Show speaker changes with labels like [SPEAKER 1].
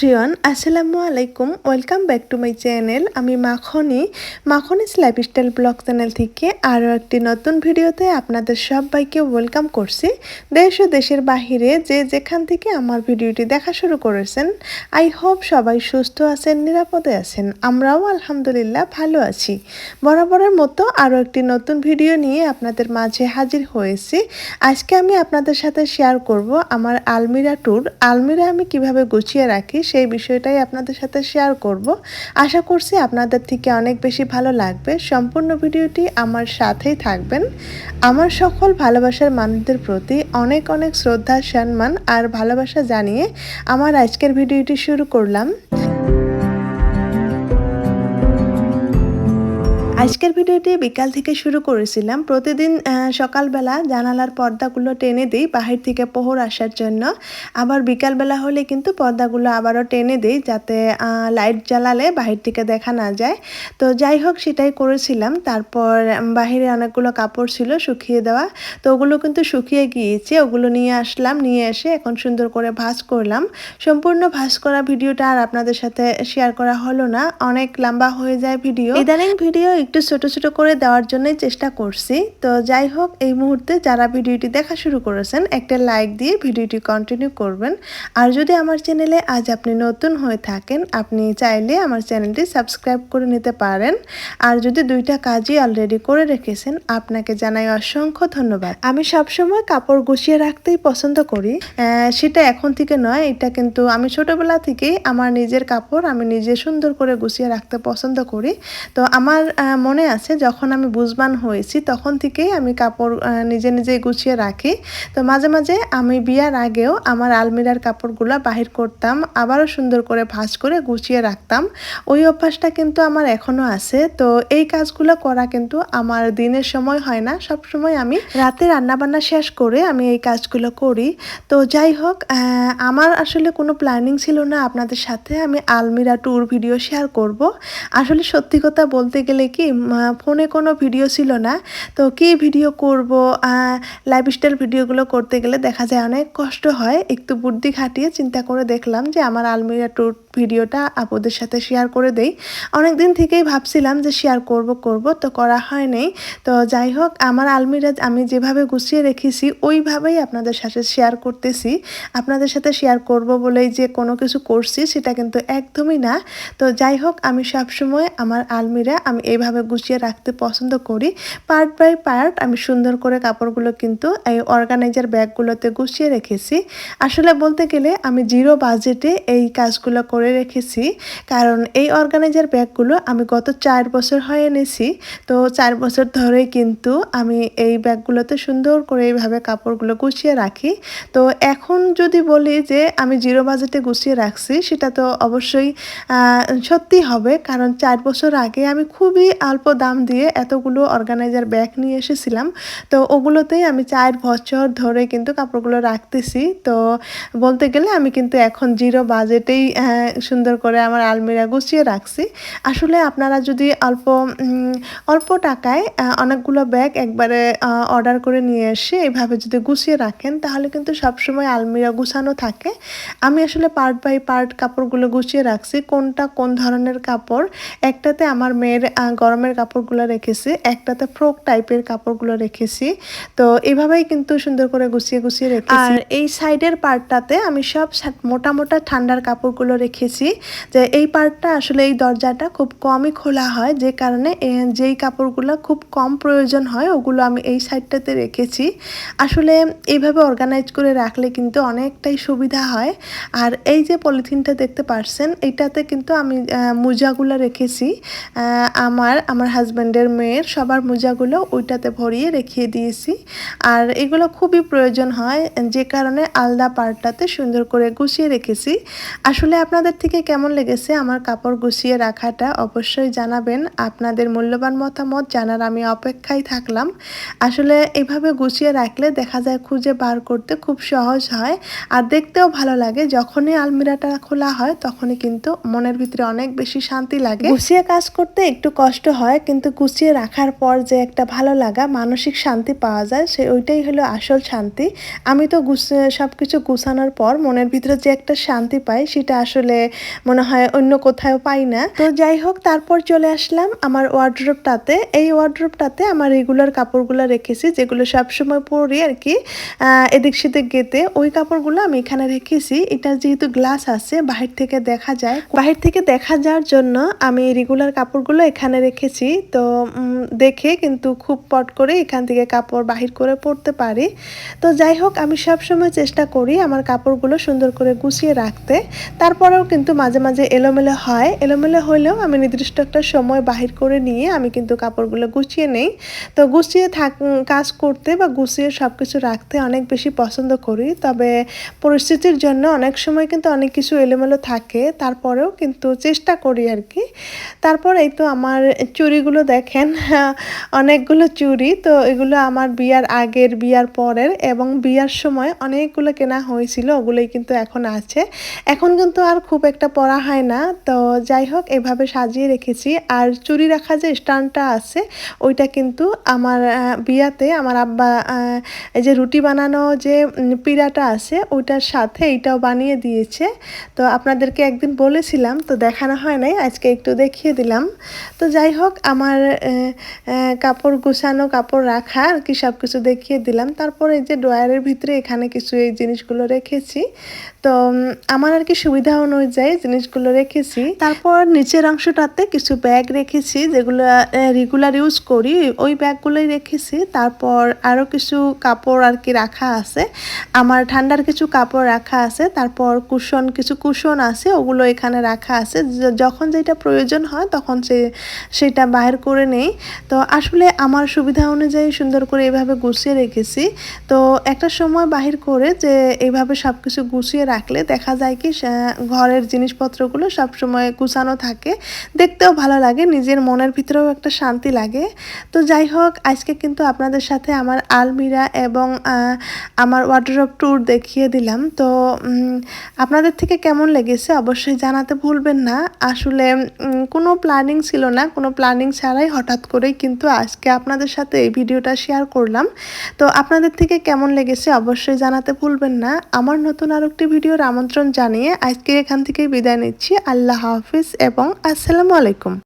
[SPEAKER 1] Everyone আসসালামু আলাইকুম। Welcome back to my channel আমি মাখনি। মাখনিস লাইফস্টাইল ব্লগ চ্যানেল থেকে আরও একটি নতুন ভিডিওতে আপনাদের সবাইকে ওয়েলকাম করছি। দেশ ও দেশের বাহিরে যে যেখান থেকে আমার ভিডিওটি দেখা শুরু করেছেন আই হোপ সবাই সুস্থ আছেন, নিরাপদে আছেন। আমরাও আলহামদুলিল্লাহ ভালো আছি। বরাবরের মতো আরও একটি নতুন ভিডিও নিয়ে আপনাদের মাঝে হাজির হয়েছি। আজকে আমি আপনাদের সাথে শেয়ার করব আমার আলমিরা ট্যুর আলমিরা আমি কীভাবে গুছিয়ে রাখি সেই বিষয়টাই আপনাদের সাথে শেয়ার করব। আশা করছি আপনাদের থেকে অনেক বেশি ভালো লাগবে। সম্পূর্ণ ভিডিওটি আমার সাথেই থাকবেন। আমার সকল ভালোবাসার মানুষদের প্রতি অনেক অনেক শ্রদ্ধা, সম্মান আর ভালোবাসা জানিয়ে আমার আজকের ভিডিওটি শুরু করলাম। আজকের ভিডিওটি বিকাল থেকে শুরু করেছিলাম। প্রতিদিন সকালবেলা জানালার পর্দাগুলো টেনে দিই, বাহির থেকে পোহর আসার জন্য। আবার বিকালবেলা হলে কিন্তু পর্দাগুলো আবারও টেনে দিই যাতে লাইট জ্বালালে বাহির থেকে দেখা না যায়। তো যাই হোক, সেটাই করেছিলাম। তারপর বাহিরে অনেকগুলো কাপড় ছিল শুকিয়ে দেওয়া। তো ওগুলো কিন্তু শুকিয়ে গিয়েছে। ওগুলো নিয়ে আসলাম, নিয়ে এসে এখন সুন্দর করে ভাঁজ করলাম। সম্পূর্ণ ভাঁজ করা ভিডিওটা আর আপনাদের সাথে শেয়ার করা হলো না। অনেক লম্বা হয়ে যায় ভিডিও। ইদানিং ভিডিও একটু ছোট ছোট করে দেওয়ার জন্যই চেষ্টা করছি। তো যাই হোক, এই মুহূর্তে যারা ভিডিওটি দেখা শুরু করেছেন, একটা লাইক দিয়ে ভিডিওটি কন্টিনিউ করবেন। আর যদি আমার চ্যানেলে আজ আপনি নতুন হয়ে থাকেন, আপনি চাইলে আমার চ্যানেলটি সাবস্ক্রাইব করে নিতে পারেন। আর যদি দুইটা কাজই অলরেডি করে রেখেছেন, আপনাকে জানাই অসংখ্য ধন্যবাদ। আমি সবসময় কাপড় গুছিয়ে রাখতেই পছন্দ করি। সেটা এখন থেকে নয়, এটা কিন্তু আমি ছোটবেলা থেকেই আমার নিজের কাপড় আমি নিজে সুন্দর করে গুছিয়ে রাখতে পছন্দ করি। তো আমার মনে আছে, যখন আমি বুঝবান হয়েছি, তখন থেকেই আমি কাপড় নিজে নিজে গুছিয়ে রাখি। তো মাঝে মাঝে আমি বিয়ার আগেও আমার আলমিরার কাপড়গুলো বাহির করতাম, আবারও সুন্দর করে ভাঁজ করে গুছিয়ে রাখতাম। ওই অভ্যাসটা কিন্তু আমার এখনও আছে। তো এই কাজগুলো করা কিন্তু আমার দিনের সময় হয় না। সব সময় আমি রাতে রান্নাবান্না শেষ করে আমি এই কাজগুলো করি। তো যাই হোক আমার আসলে কোনো প্ল্যানিং ছিল না। আপনাদের সাথে আমি আলমিরা ট্যুর ভিডিও শেয়ার করব। আসলে সত্যি কথা বলতে গেলে কি উম, ফোনে কোনো ভিডিও ছিল না। তো কি ভিডিও করব? লাইফস্টাইল ভিডিওগুলো করতে গেলে দেখা যায় অনেক কষ্ট হয়। একটু বুদ্ধি খাটিয়ে চিন্তা করে দেখলাম যে আমার আলমিরা ট্যুর ভিডিওটা আপুদের সাথে শেয়ার করে দেই। অনেক দিন থেকেই ভাবছিলাম যে শেয়ার করব করব তো করা হয়নি তো যাই হোক আমার আলমিরা আমি যেভাবে গুছিয়ে রেখেছি ওইভাবেই আপনাদের সাথে শেয়ার করতেছি। আপনাদের সাথে শেয়ার করব বলেই যে কোনো কিছু করছি সেটা কিন্তু একদমই না। তো যাই হোক আমি সবসময় আমার আলমিরা আমি এইভাবে গুছিয়ে রাখতে পছন্দ করি। পার্ট বাই পার্ট আমি সুন্দর করে কাপড়গুলো কিন্তু এই অর্গানাইজার ব্যাগগুলোতে গুছিয়ে রেখেছি। আসলে বলতে গেলে আমি জিরো বাজেটে এই কাজগুলো করে রেখেছি। কারণ এই অর্গানাইজার ব্যাগগুলো আমি গত চার বছর হয়ে এনেছি। তো চার বছর ধরেই কিন্তু আমি এই ব্যাগগুলোতে সুন্দর করে এইভাবে কাপড়গুলো গুছিয়ে রাখি। তো এখন যদি বলি যে আমি জিরো বাজেটে গুছিয়ে রাখছি, সেটা তো অবশ্যই সত্যি হবে। কারণ চার বছর আগে আমি খুবই অল্প দাম দিয়ে এতগুলো অর্গানাইজার ব্যাগ নিয়ে এসেছিলাম। তো ওগুলোতেই আমি চার বছর ধরে কিন্তু কাপড়গুলো রাখতেছি। তো বলতে গেলে আমি কিন্তু এখন জিরো বাজেটেই সুন্দর করে আমার আলমিরা গুছিয়ে রাখছি। আসলে আপনারা যদি অল্প অল্প টাকায় অনেকগুলো ব্যাগ একবারে অর্ডার করে নিয়ে এসে এভাবে যদি গুছিয়ে রাখেন, তাহলে কিন্তু সবসময় আলমিরা গুছানো থাকে। আমি আসলে পার্ট বাই পার্ট কাপড়গুলো গুছিয়ে রাখছি। কোনটা কোন ধরনের কাপড়, একটাতে আমার মেয়ের গরমের কাপড়গুলো রেখেছি, একটাতে ফ্রক টাইপের কাপড়গুলো রেখেছি। তো এভাবেই কিন্তু সুন্দর করে গুছিয়ে গুছিয়ে রেখেছি। আর এই সাইডের পার্টটাতে আমি সব মোটা মোটা ঠান্ডার কাপড়গুলো রেখেছি, যে এই পার্টটা আসলে এই দরজাটা খুব কমই খোলা হয়, যে কারণে যেই কাপড়গুলো খুব কম প্রয়োজন হয়, ওগুলো আমি এই সাইডটাতে রেখেছি। আসলে এইভাবে অর্গানাইজ করে রাখলে কিন্তু অনেকটাই সুবিধা হয়। আর এই যে পলিথিনটা দেখতে পারছেন এইটাতে কিন্তু আমি মোজাগুলো রেখেছি। আমার আমার হাজব্যান্ডের মেয়ের সবার মোজাগুলো ওইটাতে ভরিয়ে রেখে দিয়েছি। আর এগুলো খুবই প্রয়োজন হয়, যে কারণে আলদা পার্টটাতে সুন্দর করে গুছিয়ে রেখেছি। আসলে আপনাদের থেকে কেমন লেগেছে আমার কাপড় গুছিয়ে রাখাটা অবশ্যই জানাবেন। আপনাদের মূল্যবান মতামত জানার আমি অপেক্ষায় থাকলাম। আসলে এভাবে গুছিয়ে রাখলে দেখা যায় খুঁজে বার করতে খুব সহজ হয় আর দেখতেও ভালো লাগে। যখনই আলমিরাটা খোলা হয়, তখনই কিন্তু মনের ভিতরে অনেক বেশি শান্তি লাগে। গুছিয়ে কাজ করতে একটু কষ্ট হয়, কিন্তু গুছিয়ে রাখার পর যে একটা ভালো লাগা, মানসিক শান্তি পাওয়া যায়, সে ওইটাই হলো আসল শান্তি। আমি তো সব কিছু গুছানোর পর মনের ভিতরে যে একটা শান্তি পাই, সেটা আসলে মনে হয় অন্য কোথাও পাই না। তো যাই হোক, তারপর চলে আসলাম আমার ওয়ার্ড্রোপটাতে। এই ওয়ার্ড্রোপটাতে আমার রেগুলার কাপড়গুলো রেখেছি, যেগুলো সবসময় পরি আর কি এদিক সেদিক গেতে ওই কাপড়গুলো আমি এখানে রেখেছি। এটা যেহেতু গ্লাস আছে, বাহির থেকে দেখা যায়। বাহির থেকে দেখা যাওয়ার জন্য আমি রেগুলার কাপড়গুলো এখানে রেখেছি। তো দেখে কিন্তু খুব পট করে এখান থেকে কাপড় বাহির করে পরতে পারি। তো যাই হোক, আমি সব সময় চেষ্টা করি আমার কাপড়গুলো সুন্দর করে গুছিয়ে রাখতে। তারপরেও কিন্তু মাঝে মাঝে এলোমেলো হয়। এলোমেলো হলেও আমি নির্দিষ্ট একটা সময় বাহির করে নিয়ে আমি কিন্তু কাপড়গুলো গুছিয়ে নেই। তো গুছিয়ে থাক কাজ করতে বা গুছিয়ে সব কিছু রাখতে অনেক বেশি পছন্দ করি। তবে পরিস্থিতির জন্য অনেক সময় কিন্তু অনেক কিছু এলোমেলো থাকে। তারপরেও কিন্তু চেষ্টা করি আর কি। তারপর এই তো আমার চুড়িগুলো দেখেন, অনেকগুলো চুড়ি। তো এগুলো আমার বিয়ার আগের, বিয়ার পরের এবং বিয়ার সময় অনেকগুলো কেনা হয়েছিল, ওগুলোই কিন্তু এখন আছে। এখন কিন্তু আর খুব একটা পরা হয় না। তো যাই হোক, এভাবে সাজিয়ে রেখেছি। আর চুরি রাখা যে স্টানটা আছে, ওইটা কিন্তু আমার বিয়াতে আমার আব্বা এই যে রুটি বানানো যে পিড়াটা আছে, ওইটার সাথে এইটাও বানিয়ে দিয়েছে। তো আপনাদেরকে একদিন বলেছিলাম, তো দেখানো হয় নাই, আজকে একটু দেখিয়ে দিলাম। তো যাই হোক আমার আহ, আহ, কাপড় গুছানো কাপড় রাখা আর কি সব কিছু দেখিয়ে দিলাম। তারপরে এই যে ড্রয়ারের ভিতরে এখানে কিছু এই জিনিসগুলো রেখেছি। তো আমার আর কি সুবিধা অনুযায়ী জিনিসগুলো রেখেছি। তারপর নিচের অংশটাতে কিছু ব্যাগ রেখেছি যেগুলো রেগুলার ইউজ করি। ওই ব্যাগগুলোই রেখেছি। তারপর আরও কিছু কাপড় আর কি রাখা আছে। আমার ঠান্ডার কিছু কাপড় রাখা আছে। তারপর কুশন কিছু কুশন আছে। ওগুলো এখানে রাখা আছে। যখন যেটা প্রয়োজন হয় তখন সে সেটা বাইর করে নেই। তো আসলে আমার সুবিধা অনুযায়ী সুন্দর করে এভাবে গুছিয়ে রেখেছি। তো একটা সময় বাহির করে যে এইভাবে সব কিছু গুছিয়ে রাখলে দেখা যায় কি ঘরের জিনিসপত্রগুলো সব সময় গুছানো থাকে। দেখতেও ভালো লাগে, নিজের মনের ভিতরেও একটা শান্তি লাগে। তো যাই হোক, আজকে কিন্তু আপনাদের সাথে আমার আলমিরা এবং আমার ওয়ার্ড্রপ ট্যুর দেখিয়ে দিলাম। তো আপনাদের থেকে কেমন লেগেছে অবশ্যই জানাতে ভুলবেন না। আসলে কোনো প্ল্যানিং ছিল না, কোনো প্ল্যানিং ছাড়াই হঠাৎ করেই কিন্তু আজকে আপনাদের সাথে এই ভিডিওটা শেয়ার করলাম। তো আপনাদের থেকে কেমন লেগেছে অবশ্যই জানাতে ভুলবেন না। আমার নতুন আর একটি ভিডিওর আমন্ত্রণ জানিয়ে আজকে এখান থেকেই বিদায় নিচ্ছি। আল্লাহ হাফিজ এবং আসসালামু আলাইকুম।